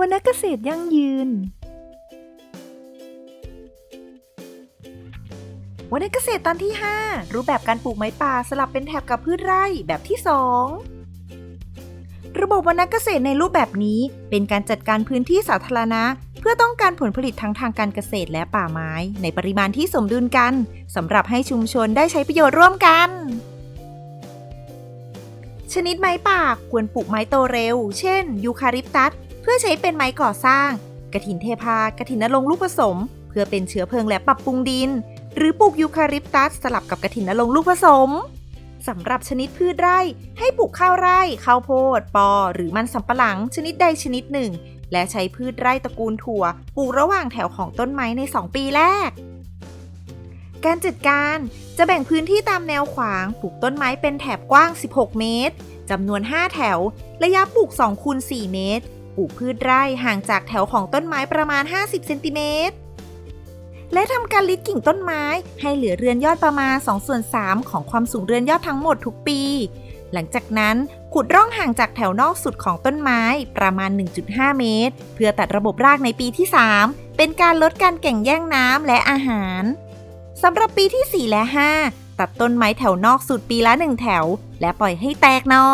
วรรณเกษตรยั่งยืนวรรณเกษตรตอนที่ 5 รูปแบบการปลูกไม้ป่าสลับเป็นแถบกับพืชไร่แบบที่ 2 ระบบวรรณเกษตรในรูปแบบนี้เป็นการจัดการพื้นที่สาธารณะ เพื่อต้องการผลผลิตทั้งทางการเกษตรและป่าไม้ ในปริมาณที่สมดุลกันสำหรับให้ชุมชนได้ใช้ประโยชน์ร่วมกัน ชนิดไม้ป่าควรปลูกไม้โตเร็ว เช่น ยูคาลิปตัส เพื่อใช้เป็นไม้ก่อสร้าง กระถินเทพากระถินนรงลูกผสม เพื่อเป็นเชื้อเพลิงและปรับปรุงดิน หรือปลูกยูคาลิปตัสสลับกับกระถินนรงลูกผสมสำหรับชนิดพืชไร่ให้ปลูกข้าวไร่ข้าวโพด ปอ หรือมันสำปะหลังชนิดใดชนิดหนึ่ง และใช้พืชไร่ตระกูลถั่วปลูกระหว่างแถวของต้นไม้ใน 2 ปีแรก การจัดการจะแบ่งพื้นที่ตามแนวขวางปลูกต้นไม้เป็นแถบกว้าง 16 เมตรจำนวน 5 แถว ระยะปลูก2คูณ4เมตร ปลูกพืชไร่ห่างจากแถวของต้นไม้ประมาณ 50 เซนติเมตร และทำการลิดกิ่งต้นไม้ให้เหลือเรือนยอดประมาณ2ส่วน3ของความสูงเรือนยอดทั้งหมดทุกปี หลังจากนั้นขุดร่องห่างจากแถวนอกสุดของต้นไม้ประมาณ 1.5 เมตร เพื่อตัดระบบรากในปีที่ 3 เป็นการลดการแก่งแย่งน้ำและอาหารสำหรับปีที่ 4 และ 5 ตัดต้นไม้แถวนอกสุดปีละ 1 แถว และปล่อยให้แตกนอ